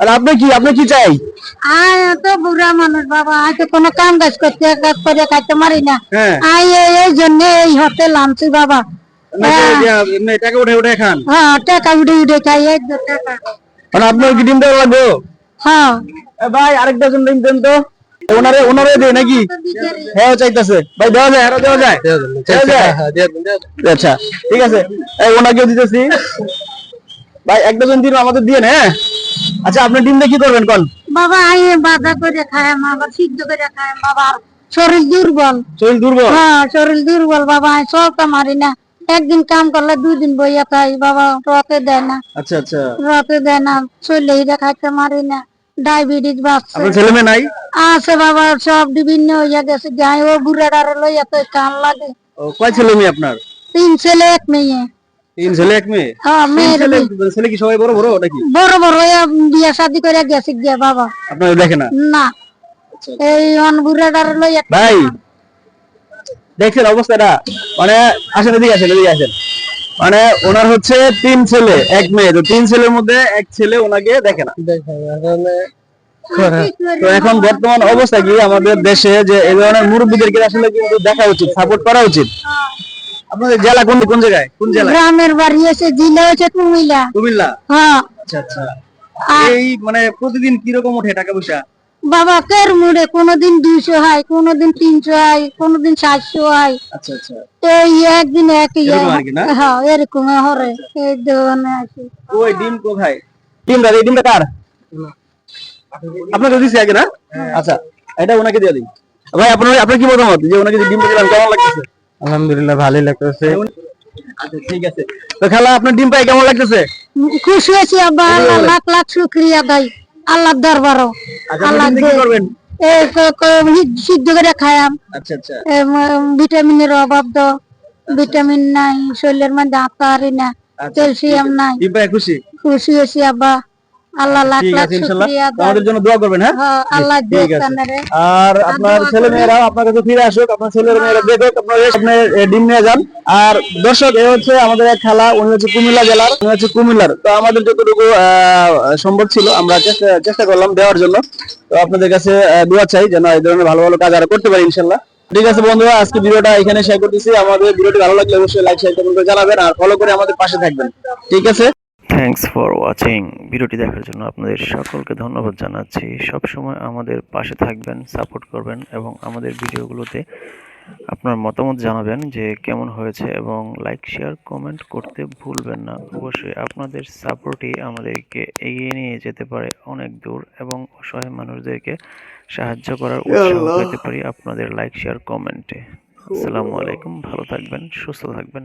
আর আপনি কি আপনি কি চাই? আয় তো বুড়া মানুষ বাবা আয় তো কোনো কাম কাজ করতে কাজ করে খাইতে পারি না। হ্যাঁ। আয় এই- এই জন্য এই হোটেল আনছি বাবা। নাকি যে এমনি টাকা উঠে উঠে খান। হ্যাঁ টাকা উঠে উঠে খাই এই টাকা। মানে আপনার কি ডিম দেওয়া লাগবে? হ্যাঁ। ভাই আরেকটা জন ডিম দেন তো। ওনারে ওনারে দে নাকি? হ্যাঁ চাইতেছে। ভাই দেওয়া যায় আরও দেওয়া যায়? দেওয়া যায়? আচ্ছা ঠিক আছে। এই ওনাকেও দিতেছি। ভাই এক ডজন দিন আমাদের দিয়ে হ্যাঁ? আচ্ছা আপনি ডিম দিয়ে কি করবেন কোন? বাবা আই বাধা করে খায় আবার সিদ্ধ করে খায় বাবা শরীর দুর্বল। শরীর দুর্বল? হ্যাঁ শরীর দুর্বল বাবা আয় চলতে মারি না। একদিন কাম করলে দুই দিন বইয়া খাই বাবা রতে দেয় না। আচ্ছা আচ্ছা। রতে দেয় না চলে হিরে খাইতে মারি না। ডায়াবেটিস বাড়ছে। আপনার ছেলে মেয়ে নাই? আছে বাবা সব বিভিন্ন হইয়া গেছে যাই ও বুড়াটারে লইয়া তো কান লাগে। ও, কয় ছেলে মেয়ে আপনার? তিন ছেলে এক মেয়ে। তিন ছেলে এক মেয়ে? হ্যাঁ তিন ছেলে ছেলে কি সবাই বড় বড় নাকি? বড় বড় হইয়া শাদি করে গেছে গিয়া বাবা। আপনার দেখে না? না। এই অন বুড়াটারে ভাই দেখছেন অবস্থাটা? মানে আসেন এদিকে আসেন এদিকে আসেন। মানে ওনার হচ্ছে তিন ছেলে এক মেয়ে। তো তিন ছেলের মধ্যে এক ছেলে ওনাকে দেখে না। তো এখন বর্তমান অবস্থা কি? আমাদের দেশে যে এই ধরনের মুরব্বীদেরকে আসলে কিন্তু দেখা উচিত সাপোর্ট করা উচিত। আপনাদের জেলা কোন কোন জায়গায়? কোন জেলায়? গ্রামের বাড়ি এসে জিলে হয়েছে কুমিল্লা। কুমিল্লা? হ্যাঁ। আচ্ছা আচ্ছা। এই মানে প্রতিদিন কীরকম ওঠে টাকা পয়সা? বাবা কের মুড়ে? কোনোদিন দুইশো হয় কোনোদিন তিনশো হয় কোনোদিন সাতশো হয়। আচ্ছা আচ্ছা। এই একদিন আর হ্যাঁ এরকম হরে। এই ধরনের আছে ওই ডিম কোথায়? ডিম দাদা ডিমটা কার? আপনাকে দিছি আগে না? আচ্ছা এটা ওনাকে দিয়ে দিন। ভাই আপনার আপনার কি মতামত? যে ওনাকে যে ডিমটা দিলাম কেমন লাগতেছে? আলহামদুলিল্লাহ ভালোই লাগতেছে। আচ্ছা ঠিক আছে। তো খালা আপনার ডিম পাই কেমন লাগতেছে? খুশি হয়েছি আব্বা। লাখ লাখ শুক্রিয়া দাই আল্লাহর দরবারও। আচ্ছা আল্লাহ করবেন? সিদ্ধ করে খায়াম আচ্ছা আচ্ছা। ভিটামিনের অভাব তো। ভিটামিন নাই শরীরের মধ্যে আতারি না ক্যালসিয়াম নাই। খুশি? খুশি হয়েছি আব্বা। আল্লাহ লাখ লাখ আছে ইনশাআল্লাহ। শুক্রিয়া তো আমাদের জন্য দোয়া করবেন হ্যাঁ? হ্যাঁ, আল্লাহ আর আপনার ছেলে মেয়েরা আপনার কাছে ফিরে আসুক আপনার ছেলে মেয়েরা দেখুক আপনার আপনি ডিম নিয়ে যান। আর দর্শক এ হচ্ছে আমাদের এক খেলা উনি হচ্ছে কুমিল্লা জেলার উনি হচ্ছে কুমিল্লার। তো আমাদের যতটুকু আহ, সম্ভব ছিল আমরা চেষ্টা চেষ্টা করলাম দেওয়ার জন্য। তো আপনাদের কাছে দোয়া চাই যেন এই ধরনের ভালো ভালো কাজ আরও করতে পারি ইনশাল্লাহ ঠিক আছে বন্ধুরা আজকে ভিডিওটা এখানে শেয়ার করতেছি। আমাদের ভিডিওটি ভালো লাগলে অবশ্যই লাইক শেয়ার কমেন্ট করে জানাবেন আর ফলো করে আমাদের পাশে থাকবেন। ঠিক আছে? থ্যাঙ্কস ফর ওয়াচিং ভিডিওটি দেখার জন্য আপনাদের সকলকে ধন্যবাদ জানাচ্ছি। সবসময় আমাদের পাশে থাকবেন সাপোর্ট করবেন এবং আমাদের ভিডিওগুলোতে আপনার মতামত জানাবেন যে কেমন হয়েছে এবং লাইক শেয়ার কমেন্ট করতে ভুলবেন না। অবশ্যই আপনাদের সাপোর্টই আমাদেরকে এগিয়ে নিয়ে যেতে পারে অনেক দূর এবং অসহায় মানুষদেরকে সাহায্য করার উৎসাহ পেতে পারি আপনাদের লাইক শেয়ার কমেন্টে। আসসালামু আলাইকুম। ভালো থাকবেন সুস্থ থাকবেন।